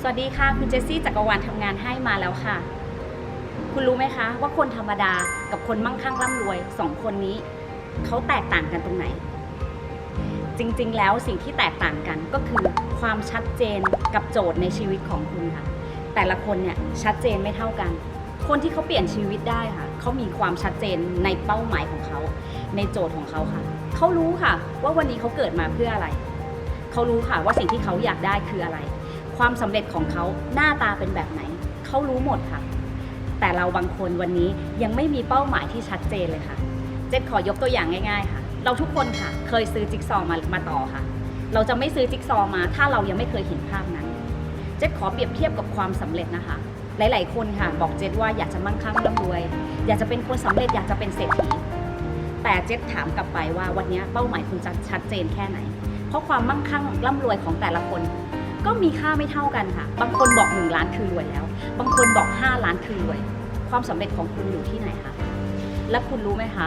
สวัสดีค่ะคุณเจสซี่จักรวาลทำงานให้มาแล้วค่ะ คุณรู้ไหมคะว่าคนธรรมดากับคนมั่งคั่งร่ำรวยสองคนนี้เขาแตกต่างกันตรงไหน จริงๆ แล้วสิ่งที่แตกต่างกันก็คือความชัดเจนกับโจทย์ในชีวิตของคุณค่ะ แต่ละคนเนี่ยชัดเจนไม่เท่ากัน คนที่เขาเปลี่ยนชีวิตได้ค่ะเขามีความชัดเจนในเป้าหมายของเขาในโจทย์ของเขาค่ะเขารู้ค่ะ ว่าวันนี้เขาเกิดมาเพื่ออะไรเขารู้ค่ะว่าสิ่งที่เขาอยากได้คืออะไร ความสำเร็จของเขาหน้าตาเป็นแบบไหน เขารู้หมดค่ะ แต่เราบางคนวันนี้ยังไม่มีเป้าหมายที่ชัดเจนเลยค่ะ เจษขอยกตัวอย่างง่าย ๆ ค่ะ เราทุกคนค่ะ เคยซื้อจิ๊กซอว์มามาต่อค่ะ เราจะไม่ซื้อจิ๊กซอว์มา ถ้าเรายังไม่เคยเห็นภาพนั้น เจษขอเปรียบเทียบกับความสำเร็จนะคะ หลาย ๆ คนค่ะ บอกเจษว่าอยากจะมั่งคั่งร่ำรวย อยากจะเป็นคนสำเร็จอยากจะเป็นเศรษฐีแต่เจษถามกลับไปว่าวันนี้เป้าหมายคุณจะชัดเจนแค่ไหน เพราะความมั่งคั่งร่ำรวยของแต่ละคน ก็มีค่าไม่เท่ากันค่ะ บางคนบอก 1 ล้านคือรวยแล้ว บางคนบอก 5 ล้านคือรวย ความสำเร็จของคุณอยู่ที่ไหนคะ และคุณรู้ไหมคะ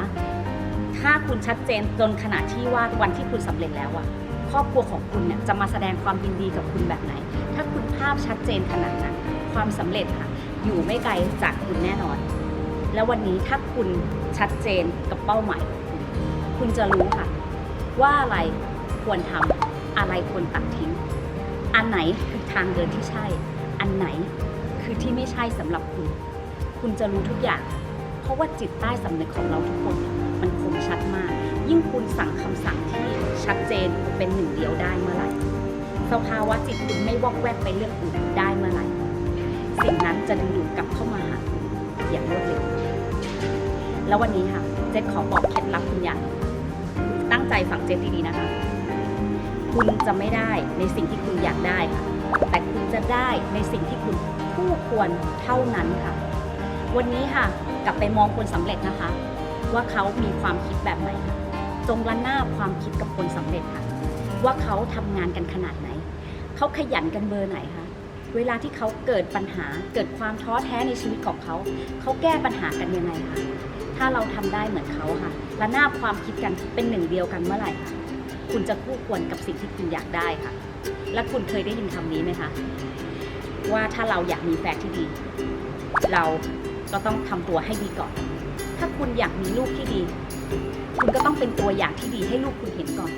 ถ้าคุณชัดเจนจนขนาดที่ว่าวันที่คุณสำเร็จแล้วอะครอบครัวของคุณเนี่ยจะมาแสดงความยินดีกับคุณแบบไหน ถ้าคุณภาพชัดเจนขนาดนั้น ความสำเร็จค่ะ อยู่ไม่ไกลจากคุณแน่นอน แล้ววันนี้ถ้าคุณชัดเจนกับเป้าหมาย คุณคุณจะรู้ค่ะ ว่าอะไรควรทำอะไรควรตัดทิ้ง อันไหนคือทางเดินที่ใช่ อันไหนคือที่ไม่ใช่สำหรับคุณ คุณจะรู้ทุกอย่าง เพราะว่าจิตใต้สำนึกของเราทุกคนมันคมชัดมาก ยิ่งคุณสั่งคำสั่งที่ชัดเจนเป็นหนึ่งเดียวได้เมื่อไหร่สภาวะจิตคุณไม่วอกแวกไปเรื่องอื่นได้เมื่อไหร่ สิ่งนั้นจะดึงดูดกลับเข้ามาหาคุณอย่างรวดเร็วแล้ววันนี้ค่ะ เจษขอบอกเคล็ดลับคุณอย่างหนึ่งตั้งใจฟังเจษดีๆนะคะ คุณจะไม่ได้ในสิ่งที่คุณอยากได้ค่ะ แต่คุณจะได้ในสิ่งที่คุณคู่ควรเท่านั้นค่ะ วันนี้ค่ะกลับไปมองคนสำเร็จนะคะ ว่าเขามีความคิดแบบไหนจงระหน้าความคิดกับคนสำเร็จค่ะ ว่าเขาทำงานกันขนาดไหน เขาขยันกันเบอร์ไหนคะเวลาที่เขาเกิดปัญหาเกิดความท้อแท้ในชีวิตของเขา เขาแก้ปัญหากันยังไงคะถ้าเราทำได้เหมือนเขาค่ะระนาบความคิดกันเป็นหนึ่งเดียวกันเมื่อไหร่คะ คุณจะคู่ควรกับสิ่งที่คุณอยากได้ค่ะ และคุณเคยได้ยินคำนี้ไหมคะว่าถ้าเราอยากมีแฟนที่ดี เราก็ต้องทำตัวให้ดีก่อน ถ้าคุณอยากมีลูกที่ดี คุณก็ต้องเป็นตัวอย่างที่ดีให้ลูกคุณเห็นก่อน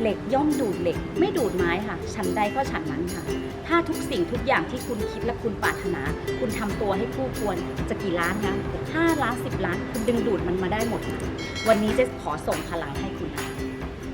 เหล็กย่อมดูดเหล็ก ไม่ดูดไม้ค่ะ ฉันใดก็ฉันนั้นค่ะ ถ้าทุกสิ่งทุกอย่างที่คุณคิดและคุณปรารถนา คุณทำตัวให้คู่ควรจะกี่ล้านนะห้าล้านสิบล้าน คุณดึงดูดมันมาได้หมด วันนี้เจะขอส่งพลังให้คุณค่ะ